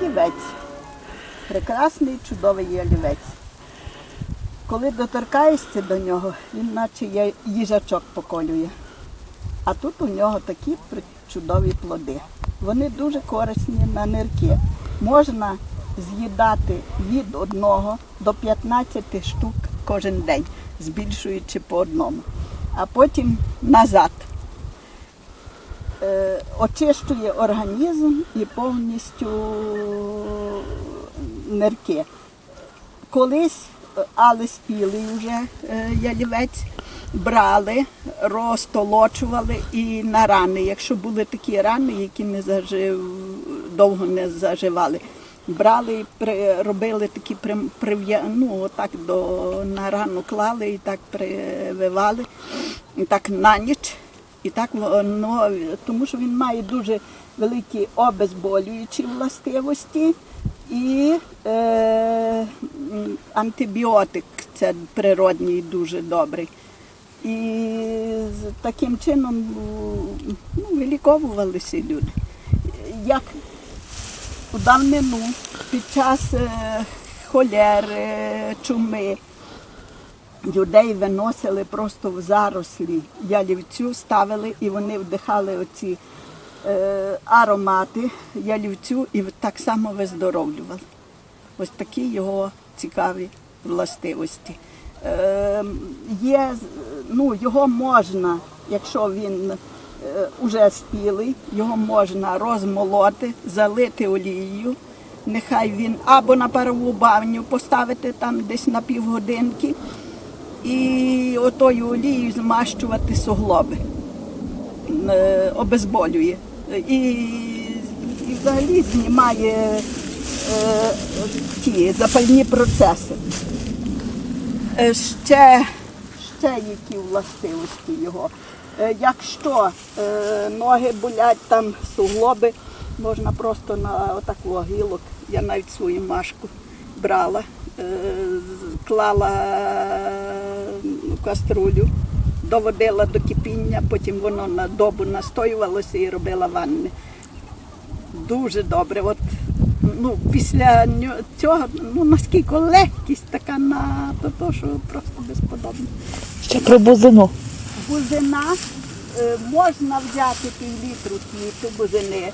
ялівець. Прекрасний, чудовий ялівець. Коли доторкаєшся до нього, він наче їжачок поколює. А тут у нього такі чудові плоди. Вони дуже корисні на нирки. Можна з'їдати від одного до 15 штук кожен день, збільшуючи по одному. А потім назад. Е, очищує організм і повністю нирки. Колись, е, але спілий вже е, ялівець, брали, розтолочували і на рани. Якщо були такі рани, які не зажив, довго не заживали, брали при, робили такі прив'я, ну, отак до, на рану клали і так прививали, і так на ніч. І так воно, тому що він має дуже великі обезболюючі властивості і е, антибіотик це природній дуже добрий. І таким чином ну, виліковувалися люди. Як у давнину під час е, холери, чуми людей виносили просто в зарослі ялівцю, ставили і вони вдихали оці е, аромати ялівцю і так само виздоровлювали. Ось такі його цікаві властивості. Е, є, ну, його можна, якщо він е, спілий, його можна розмолоти, залити олією. Нехай він або на парову бавню поставити там десь на півгодинки і отою олією змащувати суглоби. Е, обезболює. І, і взагалі знімає е, ті запальні процеси. Е, Ще, ще які властивості його. Е, Якщо е, ноги болять, там суглоби, можна просто на отаку гілок, я навіть свою машку брала, е, клала в каструлю, доводила до кипіння, потім воно на добу настоювалося і робила ванни. Дуже добре. От, ну, після цього, ну наскільки легкість така на то, то що просто безподобно. Ще про бузину. Бузина е, можна взяти півлітру квіту бузини,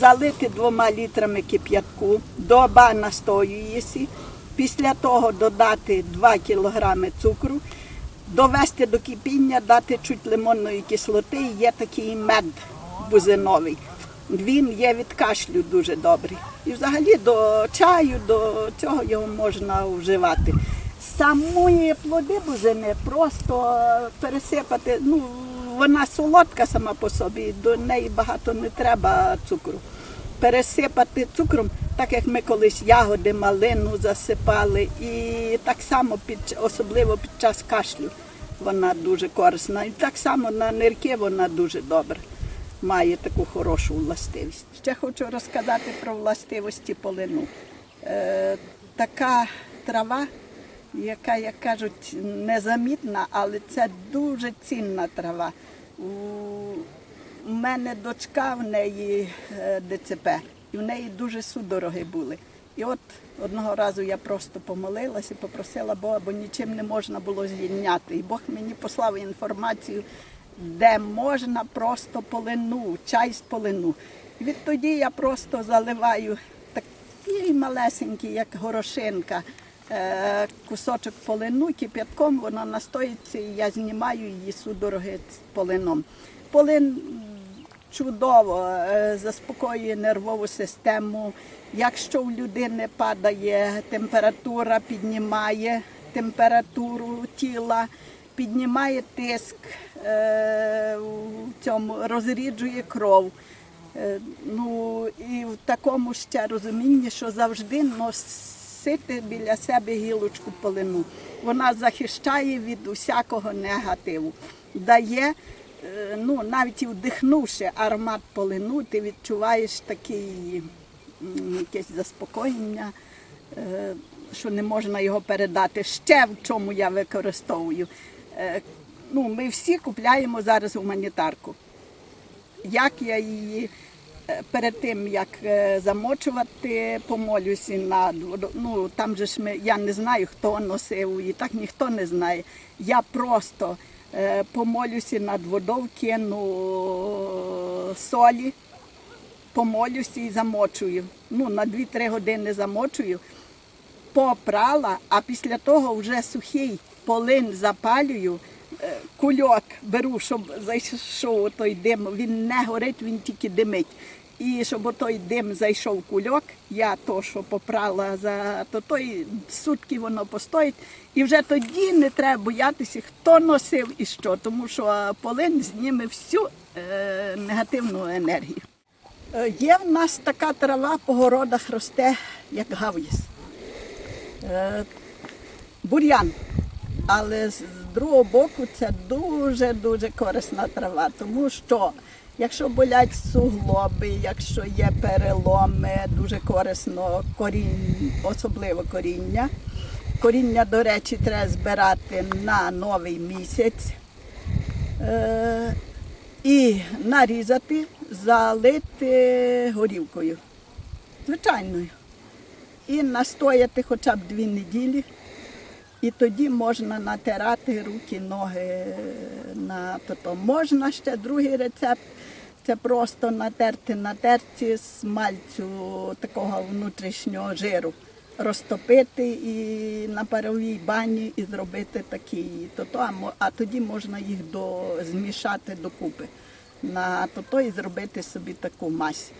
залити двома літрами кип'ятку, доба настоюєсі, після того додати 2 кілограми цукру, довести до кипіння, дати чуть лимонної кислоти, є такий мед бузиновий. Він є від кашлю дуже добрий. І взагалі до чаю, до цього його можна вживати. Самої плоди бузини просто пересипати, ну, вона солодка сама по собі, до неї багато не треба цукру. Пересипати цукром, так як ми колись ягоди, малину засипали, і так само під особливо під час кашлю вона дуже корисна. І так само на нирки вона дуже добра, має таку хорошу властивість. Ще хочу розказати про властивості полину. Е, така трава, яка, як кажуть, незамітна, але це дуже цінна трава. У, мене дочка в неї е, ДЦП, і в неї дуже судороги були. І от одного разу я просто помолилася і попросила Бога, бо нічим не можна було з'єдняти. І Бог мені послав інформацію, де можна просто полину, чай з полину. І відтоді я просто заливаю такий малесенький, як горошинка, е, кусочок полину, кип'ятком, воно настоїться, і я знімаю її судороги з полином. Полин чудово е, заспокоює нервову систему. Якщо у людини падає температура, піднімає температуру тіла, піднімає тиск, е, в цьому розріджує кров. Е, Ну і в такому ще розумінні, що завжди носити біля себе гілочку полину. Вона захищає від усякого негативу. Дає, е, ну навіть і вдихнувши аромат полину, ти відчуваєш такий якесь заспокоєння, е, що не можна його передати. Ще в чому я використовую. Е, Ну, ми всі купляємо зараз гуманітарку як я її е, перед тим як е, замочувати, помолюся водо- Ну там же ж ми, я не знаю, хто носив і так ніхто не знає. Я просто е, помолюся над водою, кину солі, помолюся і замочую. Ну, на 2-3 години замочую попрала, а після того вже сухий полин запалюю, е, кульок беру, щоб зайшов той дим. Він не горить, він тільки димить. І щоб той дим зайшов кульок, я то, що попрала за то той сутки воно постоїть. І вже тоді не треба боятися, хто носив і що, тому що полин зніме всю е, негативну енергію. Е, Є в нас така трава по городах росте, як гав'їс. Е, бур'ян. Але з другого боку це дуже-дуже корисна трава, тому що якщо болять суглоби, якщо є переломи, дуже корисно корінь, особливо коріння. Коріння, до речі, треба збирати на новий місяць. Е, і нарізати, залити горівкою. Звичайною і настояти хоча б дві неділі. І тоді можна натирати руки, ноги на то. Можна ще другий рецепт. Це просто натерти на терці смальцю такого внутрішнього жиру, розтопити і на паровій бані і зробити такий то-то, а тоді можна їх до, змішати докупи на то-то і зробити собі таку мазь.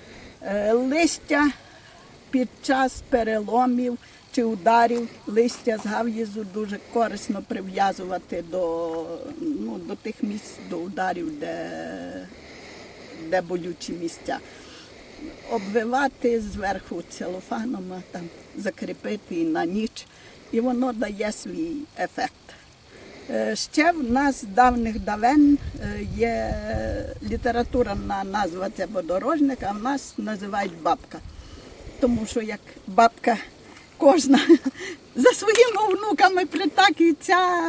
Е, Листя під час переломів чи ударів листя з гав'їзу дуже корисно прив'язувати до, ну, до тих місць, до ударів, де, де болючі місця. Обвивати зверху целофаном, там закріпити на ніч, і воно дає свій ефект. Е, Ще в нас з давних давен е, є літературна назва це водорожник, а в нас називають бабка. Тому що як бабка кожна за своїми внуками притак і ця,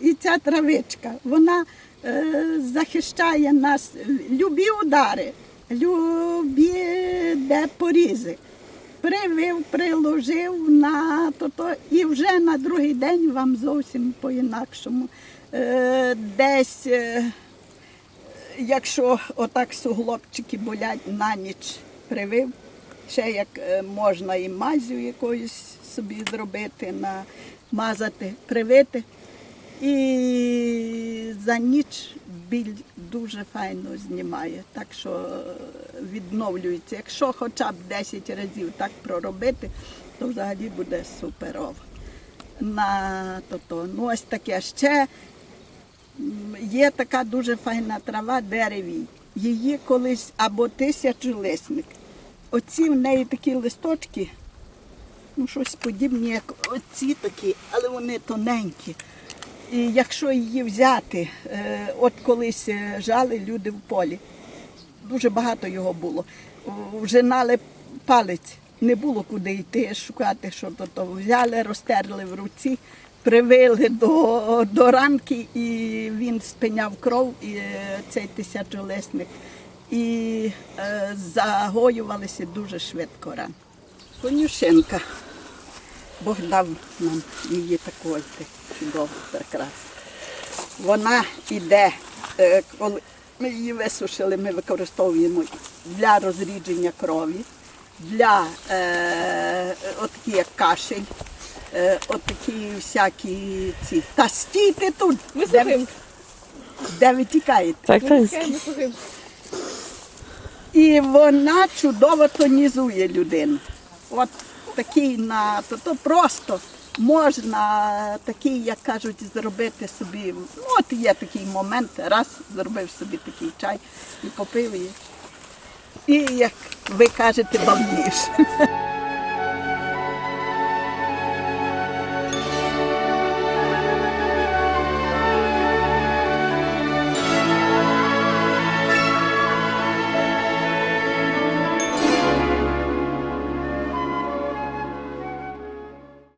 і ця травичка. Вона е, захищає нас любі удари, любі де порізи. Привив, приложив на то, то і вже на другий день вам зовсім по-інакшому. Е, десь, е, якщо отак суглобчики болять на ніч привив, ще як е, можна і мазю якоюсь собі зробити, намазати, привити. І за ніч біль дуже файно знімає, так що е, відновлюється. Якщо хоча б 10 разів так проробити, то взагалі буде суперово. На то, то. Ну, ось таке ще є така дуже файна трава деревій. Її колись або тисячолисник. Оці в неї такі листочки, ну щось подібні, як оці такі, але вони тоненькі. І якщо її взяти, е, от колись е, жали люди в полі, дуже багато його було. Вжинали палець, не було куди йти шукати, що то, то. взяли, розтерли в руці, привили до, до ранки, і він спиняв кров, і е, цей тисячолисник. І е, загоювалися дуже швидко ран. Конюшенка. Бог дав нам її такої чудово, прекрасно. Вона йде, е, коли ми її висушили, ми використовуємо для розрідження крові, для е, отакі як кашель, е, отакі всякі ці. Та стійте тут! Ми де, ви- де ви тікаєте? Так, так. І вона чудово тонізує людину. От такий на то, то просто можна такий, як кажуть, зробити собі. Ну, от є такий момент, раз зробив собі такий чай і попив її. І як ви кажете, балніш.